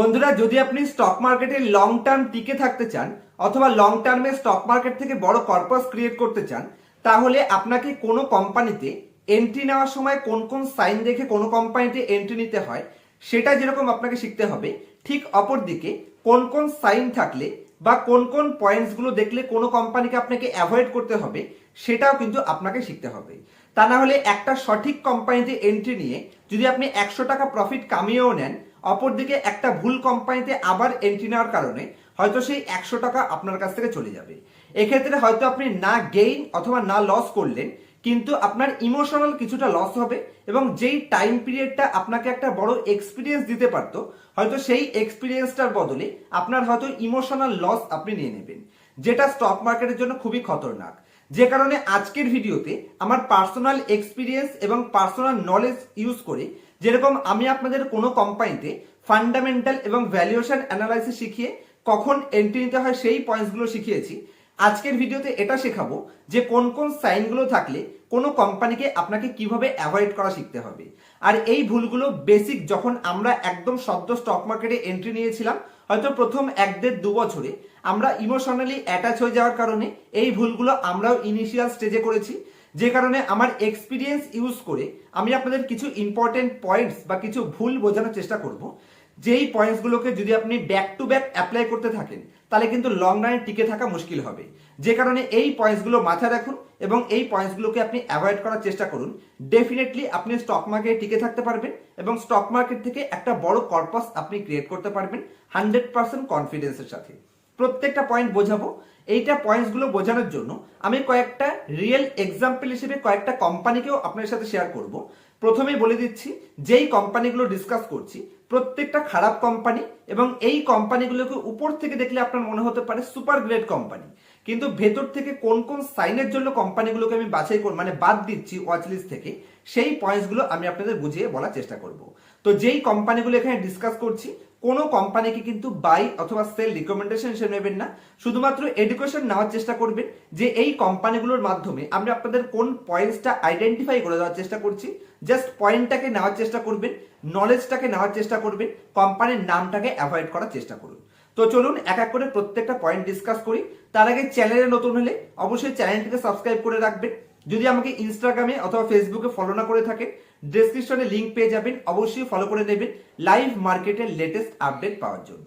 বন্ধুরা, যদি আপনি স্টক মার্কেটে লং টার্ম টিকে থাকতে চান, অথবা লং টার্মে স্টক মার্কেট থেকে বড় কর্পাস ক্রিয়েট করতে চান, তাহলে আপনাকে কোনো কোম্পানিতে এন্ট্রি নেওয়ার সময় কোন কোন সাইন দেখে কোনো কোম্পানিতে এন্ট্রি নিতে হয়, সেটা যেরকম আপনাকে শিখতে হবে, ঠিক অপর দিকে কোন কোন সাইন থাকলে বা কোন কোন পয়েন্টসগুলো দেখলে কোনো কোম্পানিকে আপনাকে অ্যাভয়েড করতে হবে, সেটাও কিন্তু আপনাকে শিখতে হবে। তা না হলে একটা সঠিক কোম্পানিতে এন্ট্রি নিয়ে যদি আপনি একশো টাকা প্রফিট কামিয়েও নেন অপরদিকে একটা ভুল কোম্পানিতে আবার এন্ট্রি নেওয়ার কারণে হয়তো সেই একশো টাকা আপনার কাছ থেকে চলে যাবে। এক্ষেত্রে হয়তো আপনি না গেইন অথবা না লস করলেন, কিন্তু আপনার ইমোশনাল কিছুটা লস হবে এবং যেই টাইম পিরিয়ডটা আপনাকে একটা বড় এক্সপিরিয়েন্স দিতে পারতো, হয়তো সেই এক্সপিরিয়েন্সটার বদলে আপনার হয়তো ইমোশনাল লস আপনি নিয়ে নেবেন, যেটা স্টক মার্কেটের জন্য খুবই খতরনাক। যে কারণে আজকের ভিডিওতে আমার পার্সোনাল এক্সপিরিয়েন্স এবং পার্সোনাল নলেজ ইউজ করে যেরকম আমি আপনাদের কোনো কোম্পানিতে ফান্ডামেন্টাল এবং ভ্যালুয়েশন অ্যানালাইসিস শিখিয়ে কখন এন্ট্রি নিতে হয় সেই পয়েন্টসগুলো শিখিয়েছি। আজকের ভিডিওতে এটা শেখাবো যে কোন কোন সাইনগুলো থাকলে কোনো কোম্পানিকে আপনাকে কীভাবে অ্যাভয়েড করা শিখতে হবে। আর এই ভুলগুলো বেসিক যখন আমরা একদম সদ্য স্টক মার্কেটে এন্ট্রি নিয়েছিলাম, হয়তো প্রথম এক দেড় দু বছরে আমরা ইমোশনালি অ্যাটাচ হয়ে যাওয়ার কারণে এই ভুলগুলো আমরাও ইনিশিয়াল স্টেজে করেছি। যে কারণে আমার এক্সপিরিয়েন্স ইউজ করে আমি আপনাদের কিছু ইম্পর্টেন্ট পয়েন্টস বা কিছু ভুল বোঝানোর চেষ্টা করব। যেই পয়েন্টসগুলোকে যদি আপনি ব্যাক টু ব্যাক অ্যাপ্লাই করতে থাকেন, তাহলে কিন্তু লং রানে টিকে থাকা মুশকিল হবে। যে কারণে এই পয়েন্টসগুলো মাথায় রাখুন এবং এই পয়েন্টসগুলোকে আপনি অ্যাভয়েড করার চেষ্টা করুন। ডেফিনেটলি আপনি স্টক মার্কেটে টিকে থাকতে পারবেন এবং স্টক মার্কেট থেকে একটা বড় কর্পাস আপনি ক্রিয়েট করতে পারবেন। হান্ড্রেড পার্সেন্ট কনফিডেন্সের সাথে। প্রত্যেকটা পয়েন্ট বোঝাবো। এইটা পয়েন্টসগুলো বোঝানোর জন্য আমি কয়েকটা রিয়েল এক্সাম্পল হিসেবে কয়েকটা কোম্পানিকেও আপনার সাথে শেয়ার করব। প্রথমেই বলে দিচ্ছি, যেই কোম্পানিগুলো ডিসকাস করছি, প্রত্যেকটা খারাপ কোম্পানি এবং এই কোম্পানিগুলোকে উপর থেকে দেখলে আপনার মনে হতে পারে সুপার গ্রেট কোম্পানি কিন্তু ভেতর থেকে কোন কোন সাইনের জন্য কোম্পানিগুলোকে আমি বাছাই করব মানে বাদ দিচ্ছি ওয়াচ লিস্ট থেকে, সেই পয়েন্টসগুলো আমি আপনাদের বুঝিয়ে বলার চেষ্টা করব। তো যেই কোম্পানিগুলো এখানে ডিসকাস করছি কোনো কোম্পানিকে কিন্তু বাই অথবা সেল রিকমেন্ডেশন হিসেবে নেবেন না। শুধুমাত্র এডুকেশন নেওয়ার চেষ্টা করবেন যে এই কোম্পানিগুলোর মাধ্যমে আমরা আপনাদের কোন পয়েন্টসটা আইডেন্টিফাই করে দেওয়ার চেষ্টা করছি। জাস্ট পয়েন্টটাকে নেওয়ার চেষ্টা করবেন নলেজটাকে নেওয়ার চেষ্টা করবেন কোম্পানির নামটাকে অ্যাভয়েড করার চেষ্টা করুন। তো চলুন এক এক করে প্রত্যেকটা পয়েন্ট ডিসকাস করি। তার আগে চ্যানেলে নতুন হলে অবশ্যই চ্যানেলটিকে সাবস্ক্রাইব করে রাখবেন। যদি আমাকে ইনস্টাগ্রামে অথবা ফেসবুকে ফলো না করে থাকেন ডেসক্রিপশনে লিংক পেয়ে যাবেন। অবশ্যই ফলো করে নেবেন লাইভ মার্কেটের লেটেস্ট আপডেট পাওয়ার জন্য।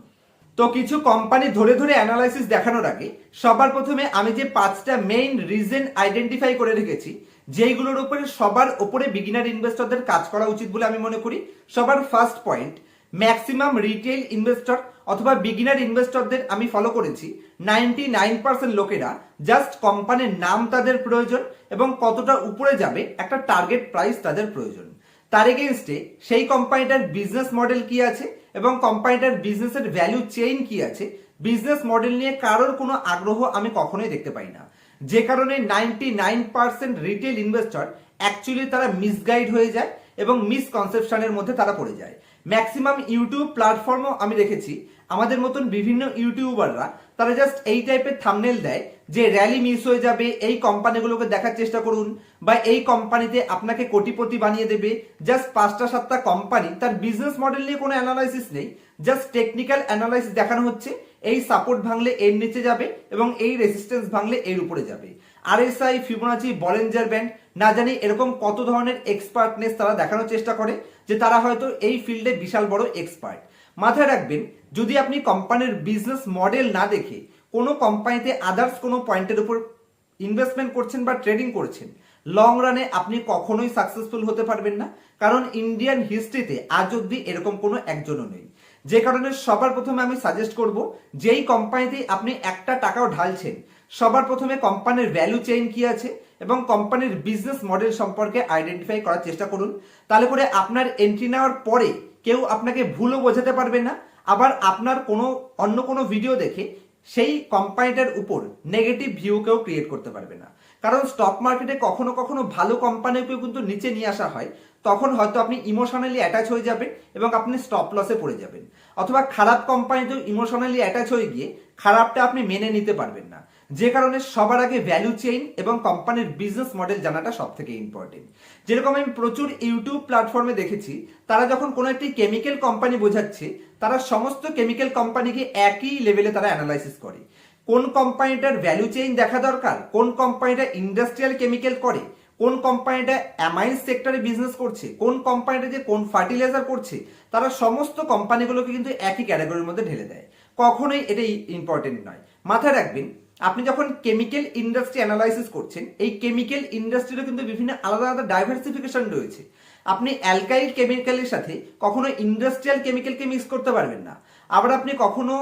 তো কিছু কোম্পানি ধরে ধরে অ্যানালাইসিস দেখানোর আগে, সবার প্রথমে আমি যে পাঁচটা মেইন রিজন আইডেন্টিফাই করে রেখেছি, যেইগুলোর উপরে সবার উপরে বিগিনার ইনভেস্টরদের কাজ করা উচিত বলে আমি মনে করি। সবার first point maximum retail investor অথবা বিগিনার ইনভেস্টরদের আমি ফলো করেছি। নাইনটি নাইন পার্সেন্ট লোকেরা জাস্ট কোম্পানির নাম তাদের প্রয়োজন এবং কতটা উপরে যাবে একটা টার্গেট প্রাইস তাদের প্রয়োজন। তার এগেনস্টে সেই কোম্পানিটার বিজনেস মডেল কি আছে এবং কোম্পানিটার বিজনেসের ভ্যালু চেইন কি আছে? বিজনেস মডেল নিয়ে কারোর কোনো আগ্রহ আমি কখনোই দেখতে পাই না। যে কারণে ninety nine percent retail investor actually তারা মিসগাইড হয়ে যায় এবং মিসকনসেপশনের মধ্যে তারা পড়ে যায়। ম্যাক্সিমাম ইউটিউব প্ল্যাটফর্মও আমি দেখেছি আমাদের মতন বিভিন্ন ইউটিউবাররা তারা জাস্ট এই টাইপের থামনেল দেয় যে র্যালি মিস হয়ে যাবে, এই কোম্পানিগুলোকে দেখার চেষ্টা করুন বা এই কোম্পানিতে আপনাকে কোটিপতি বানিয়ে দেবে। জাস্ট পাঁচটা সাতটা কোম্পানি তার বিজনেস মডেল নিয়ে কোনো অ্যানালাইসিস নেই জাস্ট টেকনিক্যাল অ্যানালাইসিস দেখানো হচ্ছে। এই সাপোর্ট ভাঙলে এর নিচে যাবে এবং এই রেজিস্ট্যান্স ভাঙলে এর উপরে যাবে। আরএসআই ফিবোনাচি বলেঞ্জার ব্যান্ড না জানি এরকম কত ধরনের এক্সপার্টনেস তারা দেখানোর চেষ্টা করে যে তারা হয়তো এই ফিল্ডে বিশাল বড় এক্সপার্ট মাথায় রাখবেন, যদি আপনি কোম্পানির বিজনেস মডেল না দেখে কোনো কোম্পানিতে আদার্স কোনো পয়েন্টের উপর ইনভেস্টমেন্ট করছেন বা ট্রেডিং করছেন লং রানে আপনি কখনোই সাকসেসফুল হতে পারবেন না, কারণ ইন্ডিয়ান হিস্ট্রিতে আজ অব্দি এরকম কোনো একজনও নেই। যে কারণে সবার প্রথমে আমি সাজেস্ট করব, যেই কোম্পানিতে আপনি একটা টাকাও ঢালছেন সবার প্রথমে কোম্পানির ভ্যালু চেইন কি আছে এবং কোম্পানির বিজনেস মডেল সম্পর্কে আইডেন্টিফাই করার চেষ্টা করুন। তাহলে করে আপনার এন্ট্রি নেওয়ার পরে কেউ আপনাকে ভুলও বোঝাতে পারবে না। আবার আপনার কোনো, অন্য কোনো ভিডিও দেখে সেই কোম্পানিটার উপর নেগেটিভ ভিউ কেউ ক্রিয়েট করতে পারবে না। কারণ স্টক মার্কেটে কখনো কখনো ভালো কোম্পানিকেও কিন্তু নিচে নিয়ে আসা হয়। তখন হয়তো আপনি ইমোশনালি অ্যাটাচ হয়ে যাবেন এবং আপনি স্টপ লসে পড়ে যাবেন। অথবা খারাপ কোম্পানিতেও ইমোশনালি অ্যাটাচ হয়ে গিয়ে খারাপটা আপনি মেনে নিতে পারবেন না। যে কারণে সবার আগে ভ্যালু চেইন এবং কোম্পানির বিজনেস মডেল জানাটা সব থেকে ইম্পর্টেন্ট যেরকম আমি প্রচুর ইউটিউব প্ল্যাটফর্মে দেখেছি, তারা যখন কোনো একটি কেমিক্যাল কোম্পানি বোঝাচ্ছে, তারা সমস্ত কেমিক্যাল কোম্পানিকে একই লেভেলে তারা অ্যানালাইসিস করে। কোন কোম্পানিটার ভ্যালু চেইন দেখা দরকার? কোন কোম্পানিটা ইন্ডাস্ট্রিয়াল কেমিক্যাল করে? কোন কোম্পানিটা অ্যামাইন্স সেক্টরে বিজনেস করছে? কোন কোম্পানিটা যে কোন ফার্টিলাইজার করছে? তারা সমস্ত কোম্পানিগুলোকে কিন্তু একই ক্যাটাগরির মধ্যে ঢেলে দেয়। কখনোই এটা ইম্পর্টেন্ট নয়। মাথায় রাখবেন আপনি যখন কেমিক্যাল ইন্ডাস্ট্রি অ্যানালাইসিস করছেন, এই কেমিক্যাল ইন্ডাস্ট্রিরও কিন্তু বিভিন্ন আলাদা আলাদা ডাইভার্সিফিকেশন রয়েছে। আপনি অ্যালকাইল কেমিক্যালের সাথে কখনো ইন্ডাস্ট্রিয়াল কেমিক্যালকে মিক্স করতে পারবেন না। আবার আপনি কখনো,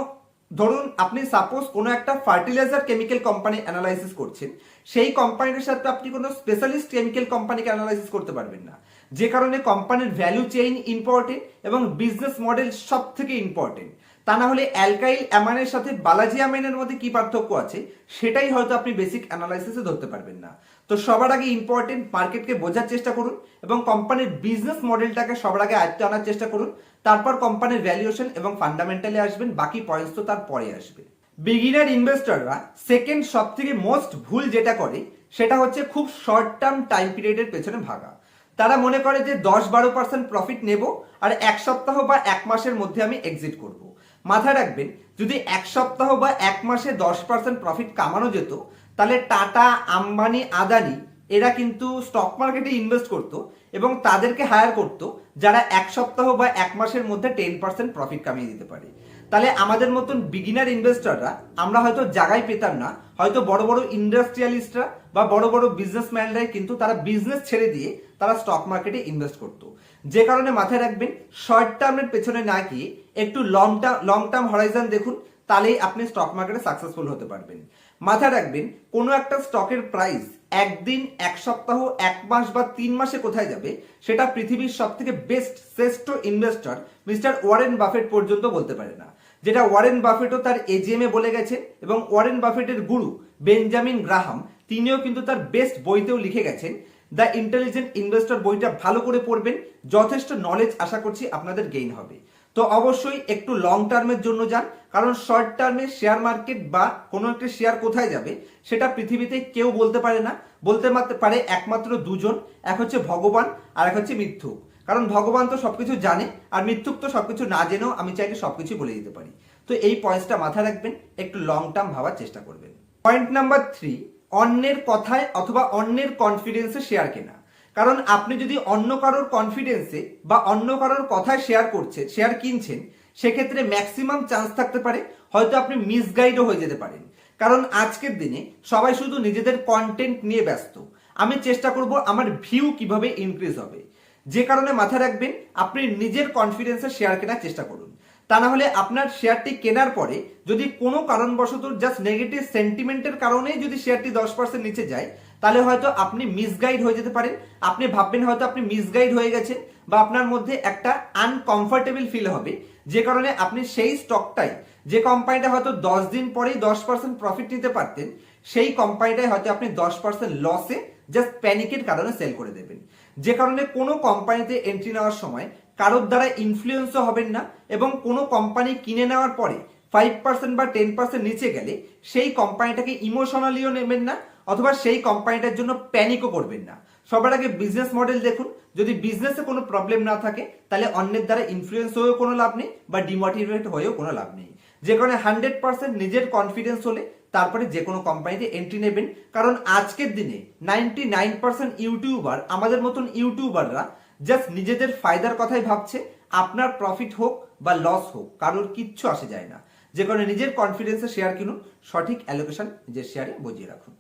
ধরুন, আপনি সাপোজ কোনো একটা ফার্টিলাইজার কেমিক্যাল কোম্পানি অ্যানালাইসিস করছেন, সেই কোম্পানির সাথে আপনি কোনো স্পেশালিস্ট কেমিক্যাল কোম্পানিকে অ্যানালাইসিস করতে পারবেন না। যে কারণে কোম্পানির ভ্যালু চেইন ইম্পর্টেন্ট এবং বিজনেস মডেল সব থেকে ইম্পর্টেন্ট তা না হলে অ্যালকাইল অ্যামানের সাথে বালাজি অ্যামাইনের মধ্যে কি পার্থক্য আছে? সেটাই হয়তো আপনি বেসিক অ্যানালাইসিসে ধরতে পারবেন না। তো সবার আগে ইম্পর্টেন্ট মার্কেটকে বোঝার চেষ্টা করুন এবং কোম্পানির বিজনেস মডেলটাকে সবার আগে আয়ত্তে আনার চেষ্টা করুন। তারপর কোম্পানির ভ্যালুয়েশন এবং ফান্ডামেন্টালে আসবেন, বাকি পয়েন্টস তো তার পরে আসবে। বিগিনার ইনভেস্টররা সেকেন্ড সব থেকে মোস্ট ভুল যেটা করে, সেটা হচ্ছে খুব শর্ট টার্ম টাইম পিরিয়ডের পেছনে ভাগা। তারা মনে করে যে দশ বারো পার্সেন্ট প্রফিট নেব আর এক সপ্তাহ বা এক মাসের মধ্যে আমি এক্সিট করব। মাথায় রাখবেন, যদি এক সপ্তাহ বা এক মাসে দশ পার্সেন্ট প্রফিট কামানো যেত, তাহলে টাটা, আম্বানি, আদানি এরা কিন্তু স্টক মার্কেটে ইনভেস্ট করতো এবং তাদেরকে হায়ার করতো, যারা এক সপ্তাহ বা এক মাসের মধ্যে টেন পার্সেন্ট প্রফিট কামিয়ে দিতে পারে। তাহলে আমাদের মতন বিগিনার ইনভেস্টররা আমরা হয়তো জায়গায় পেতাম না, হয়তো বড় বড় ইন্ডাস্ট্রিয়ালিস্টরা বা বড় বড় বিজনেসম্যানরাই কিন্তু তারা বিজনেস ছেড়ে দিয়ে তারা স্টক মার্কেটে ইনভেস্ট করতো। যে কারণে মাথায় রাখবেন শর্ট টার্মের পেছনে না গিয়ে একটু long term long term horizon দেখুন, তাহলেই আপনি স্টক মার্কেটে সাকসেসফুল হতে পারবেন। মাথায় রাখবেন, কোনো একটা স্টকের প্রাইস একদিন, এক সপ্তাহ, এক মাস বা তিন মাসে কোথায় যাবে, সেটা পৃথিবীর সব থেকে বেস্ট শ্রেষ্ঠ ইনভেস্টর মিস্টার ওয়ারেন বাফেট পর্যন্ত বলতে পারে না। যেটা ওয়ারেন বাফেটও তার এজিএম বলে গেছেন এবং ওয়ারেন বাফেটের গুরু বেঞ্জামিন গ্রাহাম, তিনিও কিন্তু তার বেস্ট বইতেও লিখে গেছেন। দ্য ইন্টেলিজেন্ট ইনভেস্টর বইটা ভালো করে পড়বেন, যথেষ্ট নলেজ আশা করছি আপনাদের গেইন হবে। তো অবশ্যই একটু লং টার্মের জন্য যান, কারণ শর্ট টার্মে শেয়ার মার্কেট বা কোনো একটা শেয়ার কোথায় যাবে সেটা পৃথিবীতে কেউ বলতে পারে না, বলতে পারে একমাত্র দুজন, এক হচ্ছে ভগবান আর এক হচ্ছে মিথ্যুক। কারণ ভগবান তো সবকিছু জানে আর মিথ্যুক তো সবকিছু না জেনেও আমি চাইলে সবকিছু বলে দিতে পারি। তো এই পয়েন্টসটা মাথায় রাখবেন, একটু লং টার্ম ভাবার চেষ্টা করবেন। পয়েন্ট নাম্বার থ্রি অন্যের কথায় অথবা অন্যের কনফিডেন্সে শেয়ার কেনা। কারণ আপনি যদি অন্য কারোর কনফিডেন্সে বা অন্য কারোর কথায় শেয়ার করছেন শেয়ার কিনছেন, সেক্ষেত্রে ম্যাক্সিমাম চান্স থাকতে পারে, হয়তো আপনি মিসগাইডও হয়ে যেতে পারেন। কারণ আজকের দিনে সবাই শুধু নিজেদের কন্টেন্ট নিয়ে ব্যস্ত। আমি চেষ্টা করব আমার ভিউ কীভাবে ইনক্রিজ হবে। যে কারণে মাথায় রাখবেন, আপনি নিজের কনফিডেন্সে শেয়ার কেনার চেষ্টা করুন। তা না হলে আপনার শেয়ারটি কেনার পরে যদি কোনো কারণবশত জাস্ট নেগেটিভ সেন্টিমেন্টের কারণেই যদি শেয়ারটি দশ পার্সেন্ট নিচে যায়, তাহলে হয়তো আপনি মিসগাইড হয়ে যেতে পারেন। আপনি ভাববেন হয়তো আপনি মিসগাইড হয়ে গেছেন বা আপনার মধ্যে একটা আনকমফর্টেবল ফিল হবে। যে কারণে আপনি সেই স্টকটাই যে কোম্পানিটা হয়তো দশ দিন পরেই দশ পার্সেন্ট প্রফিট নিতে পারতেন, সেই কোম্পানিটাই হয়তো আপনি দশ পার্সেন্ট লসে জাস্ট প্যানিকের কারণে সেল করে দেবেন। যে কারণে কোনো কোম্পানিতে এন্ট্রি নেওয়ার সময় কারোর দ্বারা ইনফ্লুয়েন্সও হবেন না এবং কোনো কোম্পানি কিনে নেওয়ার পরে ফাইভ পার্সেন্ট বা টেন পার্সেন্ট নিচে গেলে সেই কোম্পানিটাকে ইমোশনালিও নেবেন না অথবা সেই কোম্পানিটার জন্য প্যানিকও করবেন না। সবার আগে বিজনেস মডেল দেখুন। যদি বিজনেসে কোনো প্রবলেম না থাকে, তাহলে অন্যের দ্বারা ইনফ্লুয়েন্স হয়েও কোনো লাভ নেই বা ডিমোটিভেট হয়েও কোনো লাভ নেই। যে কারণে হান্ড্রেড পার্সেন্ট নিজের কনফিডেন্স হলে তারপরে যে কোনো কোম্পানিতে এন্ট্রি নেবেন। কারণ আজকের দিনে নাইনটি নাইন পার্সেন্ট ইউটিউবার আমাদের মতন ইউটিউবাররা জাস্ট নিজেদের ফায়দার কথাই ভাবছে। আপনার প্রফিট হোক বা লস হোক, কারোর কিচ্ছু আসে যায় না। যে কারণে নিজের কনফিডেন্সে শেয়ার কিনুন, সঠিক অ্যালোকেশন নিজের শেয়ারে বুঝিয়ে রাখুন।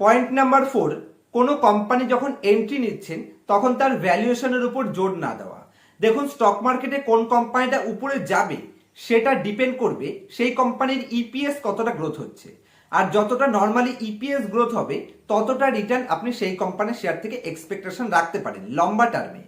পয়েন্ট নাম্বার ফোর কোনো কোম্পানি যখন এন্ট্রি নিচ্ছেন, তখন তার ভ্যালুয়েশনের উপর জোর না দেওয়া। দেখুন স্টক মার্কেটে কোন কোম্পানিটা উপরে যাবে সেটা ডিপেন্ড করবে সেই কোম্পানির ইপিএস কতটা গ্রোথ হচ্ছে। আর যতটা নর্মালি ইপিএস গ্রোথ হবে, ততটা রিটার্ন আপনি সেই কোম্পানির শেয়ার থেকে এক্সপেকটেশন রাখতে পারেন লম্বা টার্মে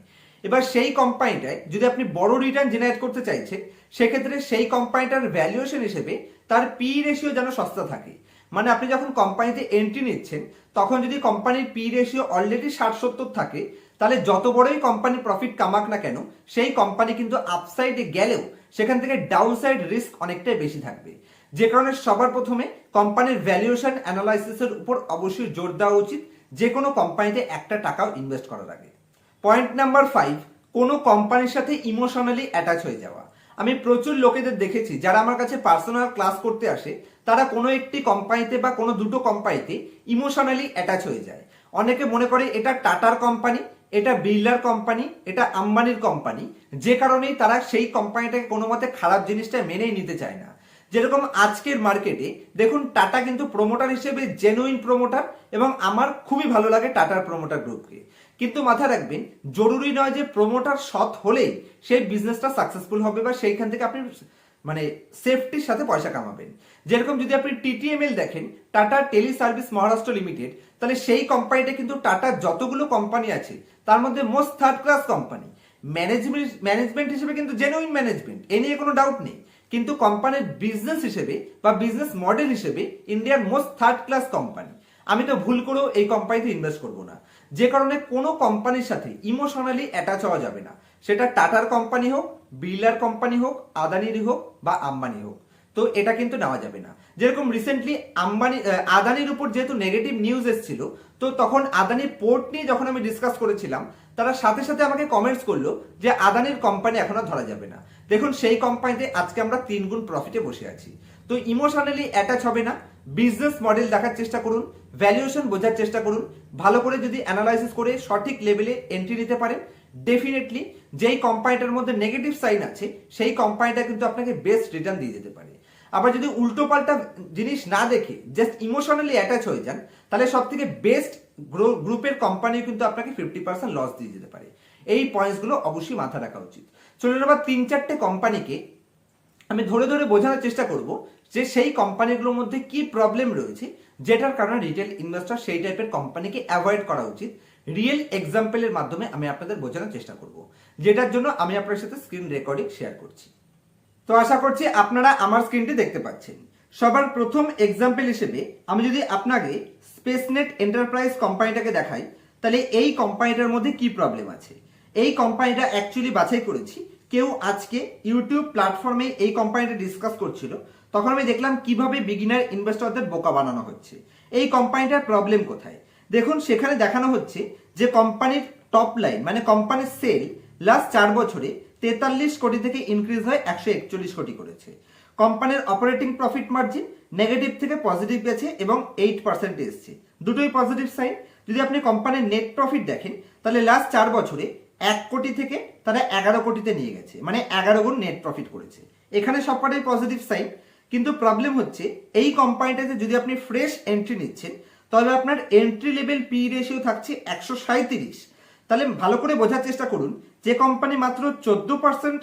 এবার সেই কোম্পানিটায় যদি আপনি বড় রিটার্ন জেনারেট করতে চাইছেন, সেক্ষেত্রে সেই কোম্পানিটার ভ্যালুয়েশন হিসেবে তার পি রেশিও যেন সস্তা থাকে। মানে আপনি যখন কোম্পানিতে এন্ট্রি নিচ্ছেন, তখন যদি কোম্পানির পি রেশিও অলরেডি ষাট সত্তর থাকে, তাহলে যত বড়ই কোম্পানি প্রফিট কামাক না কেন, সেই কোম্পানি কিন্তু আপসাইডে গেলেও সেখান থেকে ডাউন সাইড রিস্ক অনেকটাই বেশি থাকবে। যে কারণে সবার প্রথমে কোম্পানির ভ্যালুয়েশন অ্যানালাইসিসের উপর অবশ্যই জোর দেওয়া উচিত। যে কোনো কোম্পানিতে একটা টাকাও ইনভেস্ট করার আগে। পয়েন্ট নাম্বার ফাইভ কোনো কোম্পানির সাথে ইমোশনালি অ্যাটাচ হয়ে যাওয়া। আমি প্রচুর লোকেদের দেখেছি, যারা আমার কাছে পার্সোনাল ক্লাস করতে আসে, তারা কোনো একটি কোম্পানিতে বা কোনো দুটো কোম্পানিতে ইমোশনালি অ্যাটাচ হয়ে যায়। অনেকে মনে করে এটা টাটার কোম্পানি এটা বিড়লার কোম্পানি, এটা আম্বানির কোম্পানি। যে কারণেই তারা সেই কোম্পানিটাকে কোনো মতে খারাপ জিনিসটা মেনেই নিতে চায় না। যেরকম আজকের মার্কেটে, দেখুন টাটা কিন্তু প্রোমোটার হিসেবে জেনুইন প্রোমোটার এবং আমার খুবই ভালো লাগে টাটার প্রোমোটার গ্রুপকে। কিন্তু মাথায় রাখবেন, জরুরি নয় যে প্রোমোটার সৎ হলেই সেই বিজনেসটা সাকসেসফুল হবে বা সেইখান থেকে আপনি মানে সেফটির সাথে পয়সা কামাবেন। যেরকম যদি আপনি টিটিএমএল দেখেন, Tata tele service Maharashtra limited, তাহলে সেই কোম্পানিটা কিন্তু টাটার যতগুলো কোম্পানি আছে তার মধ্যে most third class company management management হিসেবে কিন্তু জেনুইন ম্যানেজমেন্ট এ নিয়ে কোনো ডাউট নেই। কিন্তু কোম্পানির বিজনেস হিসেবে বা বিজনেস মডেল হিসেবে ইন্ডিয়ার মোস্ট থার্ড ক্লাস কোম্পানি আমি তো ভুল করেও এই কোম্পানিতে ইনভেস্ট করব না। যে কারণে কোনো কোম্পানির সাথে ইমোশনালি অ্যাটাচ হওয়া যাবে না। সেটা টাটার কোম্পানি হোক বিড়লার কোম্পানি হোক আদানির হোক বা আম্বানি হোক। তো এটা কিন্তু নেওয়া যাবে না। যেরকম রিসেন্টলি আম্বানি আদানির উপর যেহেতু নেগেটিভ নিউজ এসেছিল, তো তখন আদানির পোর্ট নিয়ে যখন আমি ডিসকাস করেছিলাম, তারা সাথে সাথে আমাকে কমেন্টস করল যে আদানির কোম্পানি এখন ধরা যাবে না। দেখুন, সেই কোম্পানিতে আজকে আমরা তিন গুণ প্রফিটে বসে আছি। তো ইমোশনালি অ্যাটাচ হবে না। বিজনেস মডেল দেখার চেষ্টা করুন ভ্যালুয়েশন বোঝার চেষ্টা করুন, ভালো করে যদি অ্যানালাইসিস করে সঠিক লেভেলে এন্ট্রি নিতে পারেন ডেফিনেটলি যেই কোম্পানিটার মধ্যে নেগেটিভ সাইন আছে, সেই কোম্পানিটা কিন্তু আপনাকে বেস্ট রিটার্ন দিয়ে যেতে পারে। আবার যদি উল্টো পাল্টা জিনিস না দেখে জাস্ট ইমোশনালি অ্যাটাচ হয়ে যান, তাহলে সব থেকে বেস্ট গ্রুপের কোম্পানি কিন্তু আপনাকে ফিফটি পার্সেন্ট লস দিয়ে যেতে পারে। এই পয়েন্টসগুলো অবশ্যই মাথা রাখা উচিত। চলুন আবার তিন চারটে কোম্পানিকে আমি ধরে ধরে বোঝানোর চেষ্টা করব যে সেই কোম্পানিগুলোর মধ্যে কি প্রবলেম রয়েছে, যেটার কারণে রিটেল ইনভেস্টর সেই টাইপের কোম্পানিকে অ্যাভয়েড করা উচিত। রিয়েল এক্সাম্পলের মাধ্যমে আমি আপনাদের বোঝানোর চেষ্টা করব। যেটার জন্য আমি আপনার সাথে স্ক্রিন রেকর্ডিং শেয়ার করছি। তো আশা করছি আপনারা আমার স্ক্রিনটি দেখতে পাচ্ছেন। সবার প্রথম এক্সাম্পল হিসেবে আমি যদি আপনাকে স্পেসনেট এন্টারপ্রাইজ কোম্পানিটাকে দেখাই, তাহলে এই কোম্পানিটার মধ্যে কি প্রবলেম আছে? এই কোম্পানিটা অ্যাকচুয়ালি বাছাই করেছি। কেউ আজকে ইউটিউব প্ল্যাটফর্মে এই কোম্পানিটা ডিসকাস করছিল। তখন আমি দেখলাম কীভাবে বিগিনার ইনভেস্টরদের বোকা বানানো হচ্ছে। এই কোম্পানিটার প্রবলেম কোথায়? দেখুন, সেখানে দেখানো হচ্ছে যে কোম্পানির টপ লাইন মানে কোম্পানির সেল লাস্ট চার বছরে তেতাল্লিশ কোটি থেকে ইনক্রিজ হয়, একশো একচল্লিশ কোটি করেছে। কোম্পানির অপারেটিং প্রফিট মার্জিন নেগেটিভ থেকে পজিটিভ গেছে এবং এইট পার্সেন্ট এসছে। দুটোই পজিটিভ সাইন যদি আপনি কোম্পানির নেট প্রফিট দেখেন, তাহলে লাস্ট চার বছরে এক কোটি থেকে তারা এগারো কোটিতে নিয়ে গেছে মানে এগারো গুণ নেট প্রফিট করেছে। এখানে সবকটাই পজিটিভ সাইন কিন্তু প্রবলেম হচ্ছে, এই কোম্পানিটাতে যদি আপনি ফ্রেশ এন্ট্রি নিচ্ছেন তবে আপনার এন্ট্রি লেভেল পি রেশিও থাকছে একশো সাঁত্রিশ তাহলে ভালো করে বোঝার চেষ্টা করুন যে কোম্পানি মাত্র চোদ্দ percent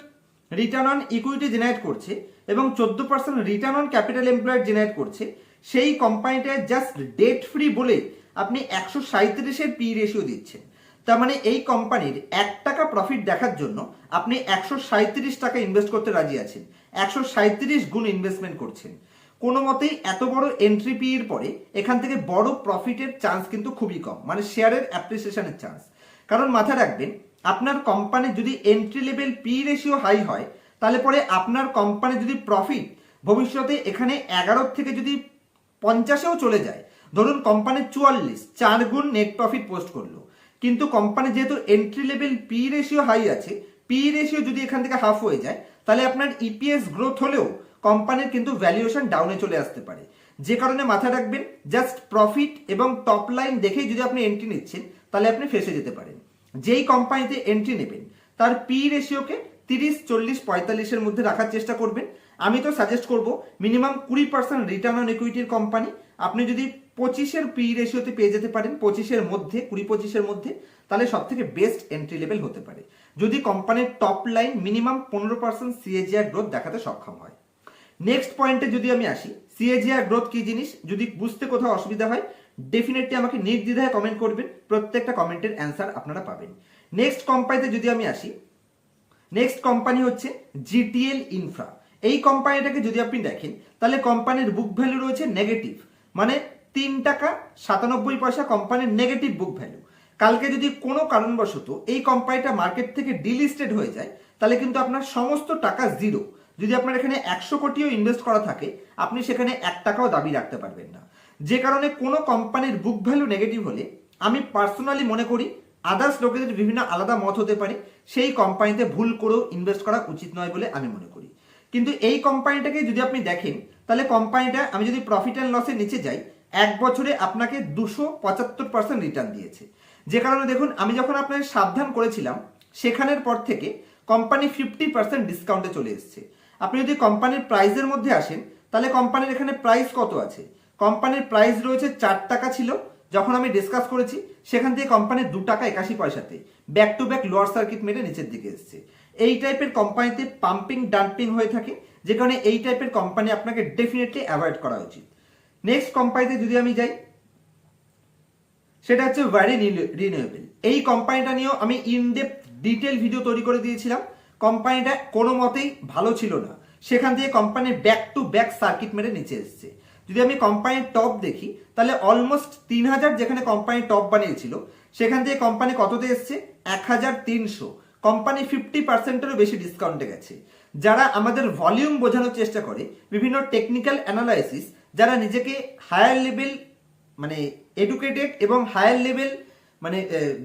return on equity generate করছে এবং চোদ্দ percent return on capital employed generate করছে, সেই কোম্পানিটায় জাস্ট ডেট ফ্রি বলে আপনি একশো সাঁত্রিশের পি রেশিও দিচ্ছেন। তার মানে এই কোম্পানির এক টাকা প্রফিট দেখার জন্য আপনি একশো সাঁত্রিশ টাকা ইনভেস্ট করতে রাজি আছেন, একশো সাঁত্রিশ গুণ ইনভেস্টমেন্ট করছেন। কোনো মতেই এত বড় এন্ট্রি পির পরে এখান থেকে বড় প্রফিটের চান্স কিন্তু খুবই কম মানে শেয়ারের অ্যাপ্রিসিয়েশনের চান্স কারণ মাথায় রাখবেন আপনার কোম্পানির যদি entry level P ratio high হয়, তাহলে পরে আপনার কোম্পানি যদি প্রফিট ভবিষ্যতে এখানে এগারো থেকে যদি পঞ্চাশেও চলে যায়, ধরুন কোম্পানির চুয়াল্লিশ, চার গুণ নেট প্রফিট পোস্ট করল। কিন্তু কোম্পানি যেহেতু entry level P ratio high আছে পি রেশিও যদি এখান থেকে হাফ হয়ে যায়, তাহলে আপনার ইপিএস গ্রোথ হলেও কোম্পানির কিন্তু ভ্যালুয়েশন ডাউনে চলে আসতে পারে। যে কারণে মাথায় রাখবেন জাস্ট প্রফিট এবং টপ লাইন দেখেই যদি আপনি এন্ট্রি নিচ্ছেন, তাহলে আপনি ফেসে যেতে পারেন। যেই কোম্পানিতে এন্ট্রি নেবেন, তার পি রেশিওকে তিরিশ, চল্লিশ পঁয়তাল্লিশের মধ্যে রাখার চেষ্টা করবেন। আমি তো সাজেস্ট করব মিনিমাম কুড়ি পার্সেন্ট রিটার্ন অন ইকুইটির কোম্পানি আপনি যদি পঁচিশের পি রেশিওতে পেয়ে যেতে পারেন, পঁচিশের মধ্যে, কুড়ি, পঁচিশের মধ্যে, তাহলে সব থেকে বেস্ট এন্ট্রি লেভেল হতে পারে। যদি কোম্পানির টপ লাইন মিনিমাম পনেরো পার্সেন্ট সিএজিআর গ্রোথ দেখাতে সক্ষম হয়। নেক্সট পয়েন্টে যদি আমি আসি সিএজিআর গ্রোথ কি জিনিস? যদি বুঝতে কোথাও অসুবিধা হয় ডেফিনেটলি আমাকে নির্দ্বিধায় কমেন্ট করবেন, প্রত্যেকটা কমেন্টের অ্যান্সার আপনারা পাবেন। নেক্সট কোম্পানিতে যদি আমি আসি নেক্সট কোম্পানি হচ্ছে জিটিএল ইনফ্রা এই কোম্পানিটাকে যদি আপনি দেখেন, তাহলে কোম্পানির বুক ভ্যালু রয়েছে নেগেটিভ মানে তিন টাকা সাতানব্বই পয়সা কোম্পানির নেগেটিভ বুক ভ্যালু কালকে যদি কোনো কারণবশত এই কোম্পানিটা মার্কেট থেকে ডিলিস্টেড হয়ে যায়, তাহলে কিন্তু আপনার সমস্ত টাকা জিরো যদি আপনার এখানে একশো কোটিও ইনভেস্ট করা থাকে, আপনি সেখানে এক টাকাও দাবি রাখতে পারবেন না। যে কারণে কোনো কোম্পানির বুক ভ্যালু নেগেটিভ হলে আমি পার্সোনালি মনে করি আদার্স লোকেদের বিভিন্ন আলাদা মত হতে পারে, সেই কোম্পানিতে ভুল করেও ইনভেস্ট করা উচিত নয় বলে আমি মনে করি। কিন্তু এই কোম্পানিটাকে যদি আপনি দেখেন, তাহলে কোম্পানিটা আমি যদি প্রফিট অ্যান্ড লসের নিচে যাই, এক বছরে আপনাকে দুশো পঁচাত্তর পার্সেন্ট রিটার্ন দিয়েছে। যে কারণে দেখুন, আমি যখন আপনাকে সাবধান করেছিলাম, সেখানের পর থেকে কোম্পানি ফিফটি পার্সেন্ট ডিসকাউন্টে চলে এসছে। আপনি যদি কোম্পানির প্রাইসের মধ্যে আসেন, তাহলে কোম্পানির এখানে প্রাইস কত আছে? কোম্পানির প্রাইস রয়েছে চার টাকা ছিল, যখন আমি ডিসকাস করেছি, সেখান থেকে কোম্পানির দু টাকা একাশি পয়সাতে back to back lower circuit মেরে নিচের দিকে এসছে। এই টাইপের কোম্পানিতে পাম্পিং ডাম্পিং হয়ে থাকে, যে কারণে এই টাইপের কোম্পানি আপনাকে ডেফিনেটলি অ্যাভয়েড করা উচিত। নেক্সট কোম্পানিতে যদি আমি যাই, সেটা হচ্ছে ভ্যারি রিনিউয়েবল এই কোম্পানিটা নিয়েও আমি ইনডেপ ডিটেল ভিডিও তৈরি করে দিয়েছিলাম। কোম্পানিটা কোনো মতেই ভালো ছিল না। সেখান থেকে কোম্পানির ব্যাক টু ব্যাক সার্কিট মেরে নিচে এসছে। যদি আমি কোম্পানির টপ দেখি, তাহলে অলমোস্ট তিন হাজার যেখানে কোম্পানি টপ বানিয়েছিল, সেখান থেকে কোম্পানি কততে এসছে? এক হাজার তিনশো কোম্পানি ফিফটি পার্সেন্টেরও বেশি ডিসকাউন্টে গেছে। যারা আমাদের ভলিউম বোঝানোর চেষ্টা করে, বিভিন্ন টেকনিক্যাল অ্যানালাইসিস যারা নিজেকে হায়ার লেভেল মানে এডুকেটেড এবং হায়ার লেভেল মানে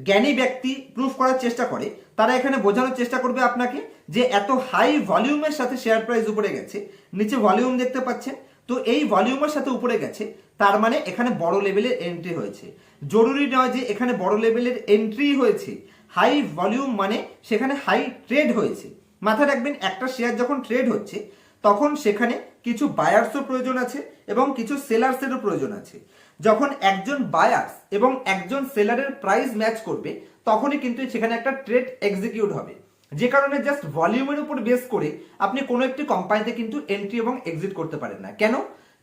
জ্ঞানী ব্যক্তি প্রুফ করার চেষ্টা করে, তারা এখানে বোঝানোর চেষ্টা করবে আপনাকে যে এত হাই ভলিউমের সাথে শেয়ার প্রাইস উপরে গেছে, নিচে ভলিউম দেখতে পাচ্ছেন তো এই ভলিউমের সাথে উপরে গেছে, তার মানে এখানে বড় লেভেলের এন্ট্রি হয়েছে। জরুরি নয় যে এখানে বড় লেভেলের এন্ট্রি হয়েছে। হাই ভলিউম মানে সেখানে হাই ট্রেড হয়েছে। মাথায় রাখবেন, একটা শেয়ার যখন ট্রেড হচ্ছে, তখন সেখানে কিছু বায়ার্সও প্রয়োজন আছে এবং কিছু সেলার্সেরও প্রয়োজন আছে। যখন একজন বায়ার্স এবং একজন সেলারের প্রাইস ম্যাচ করবে, তখনই কিন্তু সেখানে একটা ট্রেড এক্সিকিউট হবে। যে কারণে জাস্ট ভলিউমের উপর বেস করে আপনি কোনো একটি কোম্পানিতে কিন্তু এন্ট্রি এবং এক্সিট করতে পারেন না। কেন?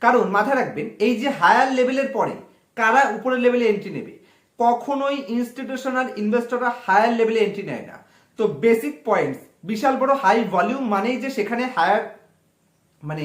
কারণ মাথায় রাখবেন, এই যে হায়ার লেভেলের পরে কারা উপরের লেভেলে এন্ট্রি নেবে? কখনোই ইনস্টিটিউশনাল ইনভেস্টররা হায়ার লেভেলে এন্ট্রি নেয় না। তো বেসিক পয়েন্টস বিশাল বড় হাই ভলিউম মানেই যে সেখানে হায়ার মানে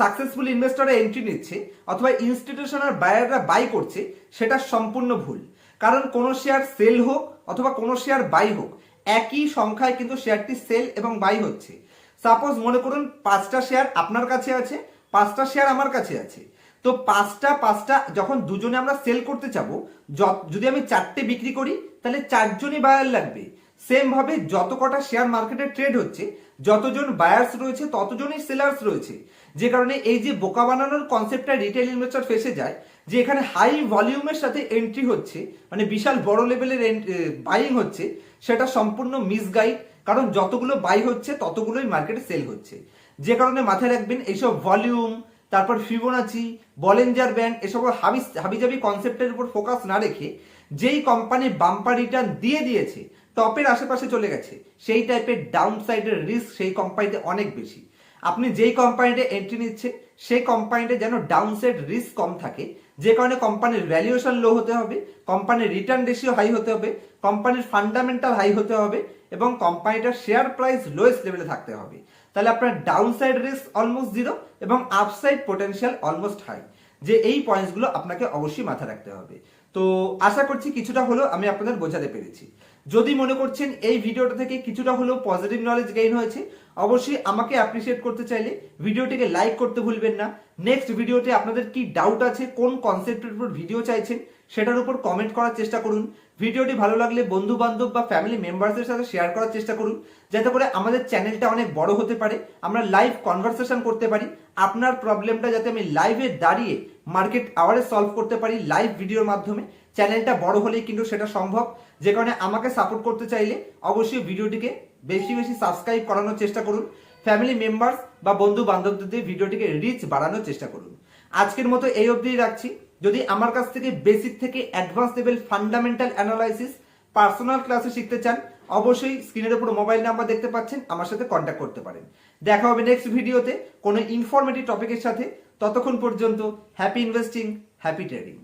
সাকসেসফুল ইনভেস্টররা এন্ট্রি নিচ্ছে অথবা ইনস্টিটিউশনাল বায়াররা বাই করছে, সেটা সম্পূর্ণ ভুল। কারণ কোনো শেয়ার সেল হোক অথবা কোনো শেয়ার বাই হোক একই সংখ্যায় কিন্তু শেয়ারটি সেল এবং বাই হচ্ছে। সাপোজ মনে করুন পাঁচটা শেয়ার আপনার কাছে আছে, পাঁচটা শেয়ার আমার কাছে আছে। তো পাঁচটা পাঁচটা যখন দুজনে আমরা সেল করতে চাবো য- যদি আমি চারটে বিক্রি করি, তাহলে চারজনই বায়ার লাগবে। সেম ভাবে যত কটা শেয়ার মার্কেটে ট্রেড হচ্ছে, যতজন বায়ার্স রয়েছে, ততজনই সেলার্স রয়েছে। যে কারণে এই যে বোকা বানানোর কনসেপ্টটা রিটেল ইনভেস্টর ফেসে যায় যে এখানে হাই ভলিউমের সাথে এন্ট্রি হচ্ছে মানে বিশাল বড় লেভেলের বাইং হচ্ছে, সেটা সম্পূর্ণ মিসগাইড কারণ যতগুলো বাই হচ্ছে, ততগুলোই মার্কেটে সেল হচ্ছে। যে কারণে মাথায় রাখবেন, এইসব ভলিউম তারপর ফিবোনাচি বলেঞ্জার ব্যান্ড এসব হাবি হাবিজাবি কনসেপ্টের উপর ফোকাস না রেখে, যেই কোম্পানি বাম্পার রিটার্ন দিয়ে দিয়েছে টপের আশেপাশে চলে গেছে, সেই টাইপের ডাউন সাইডের রিস্ক সেই কোম্পানিতে অনেক বেশি। আপনি যেই কোম্পানিতে এন্ট্রি নিচ্ছে, সেই কোম্পানিতে যেন ডাউন সাইড রিস্ক কম থাকে যে কারণে কোম্পানির ভ্যালুয়েশন লো হতে হবে কোম্পানির রিটার্ন রেশিও হাই হতে হবে কোম্পানির ফান্ডামেন্টাল হাই হতে হবে এবং কোম্পানিটার শেয়ার প্রাইস লোয়েস্ট লেভেলে থাকতে হবে। তাহলে আপনার down side risk almost zero এবং আপসাইড পোটেনশিয়াল অলমোস্ট হাই যে এই পয়েন্টসগুলো আপনাকে অবশ্যই মাথায় রাখতে হবে। তো আশা করছি কিছুটা হলেও আমি আপনাদের বোঝাতে পেরেছি। যদি মনে করছেন এই ভিডিওটা থেকে কিছুটা হলেও পজিটিভ নলেজ গেইন হয়েছে, অবশ্যই আমাকে অ্যাপ্রিসিয়েট করতে চাইলে ভিডিওটিকে লাইক করতে ভুলবেন না। নেক্সট ভিডিওতে আপনাদের কি ডাউট আছে, কোন কনসেপ্টের উপর ভিডিও চাইছেন, সেটার উপর কমেন্ট করার চেষ্টা করুন। ভিডিওটি ভালো লাগলে বন্ধু বান্ধব বা ফ্যামিলি মেম্বারসদের সাথে শেয়ার করার চেষ্টা করুন, যাতে করে আমাদের চ্যানেলটা অনেক বড় হতে পারে, আমরা লাইভ কনভারসেশন করতে পারি। আপনার প্রবলেমটা যাতে আমি লাইভে দাঁড়িয়ে মার্কেট আওয়ারে সলভ করতে পারি লাইভ ভিডিওর মাধ্যমে। চ্যানেলটা বড় হলেই কিন্তু সেটা সম্ভব। যে কারণে আমাকে সাপোর্ট করতে চাইলে অবশ্যই ভিডিওটিকে বেশি বেশি সাবস্ক্রাইব করানোর চেষ্টা করুন। ফ্যামিলি মেম্বার্স বা বন্ধু বান্ধবদের দিয়ে ভিডিওটিকে রিচ বাড়ানোর চেষ্টা করুন। আজকের মতো এই অবধিই রাখছি। যদি আমার কাছ থেকে বেসিক থেকে advance level fundamental analysis personal ক্লাসে শিখতে চান, অবশ্যই স্ক্রিনের উপর মোবাইল নাম্বার দেখতে পাচ্ছেন, আমার সাথে কন্ট্যাক্ট করতে পারেন। দেখা হবে নেক্সট ভিডিওতে কোনো ইনফরমেটিভ টপিকের সাথে। ততক্ষণ পর্যন্ত হ্যাপি ইনভেস্টিং হ্যাপি ট্রেডিং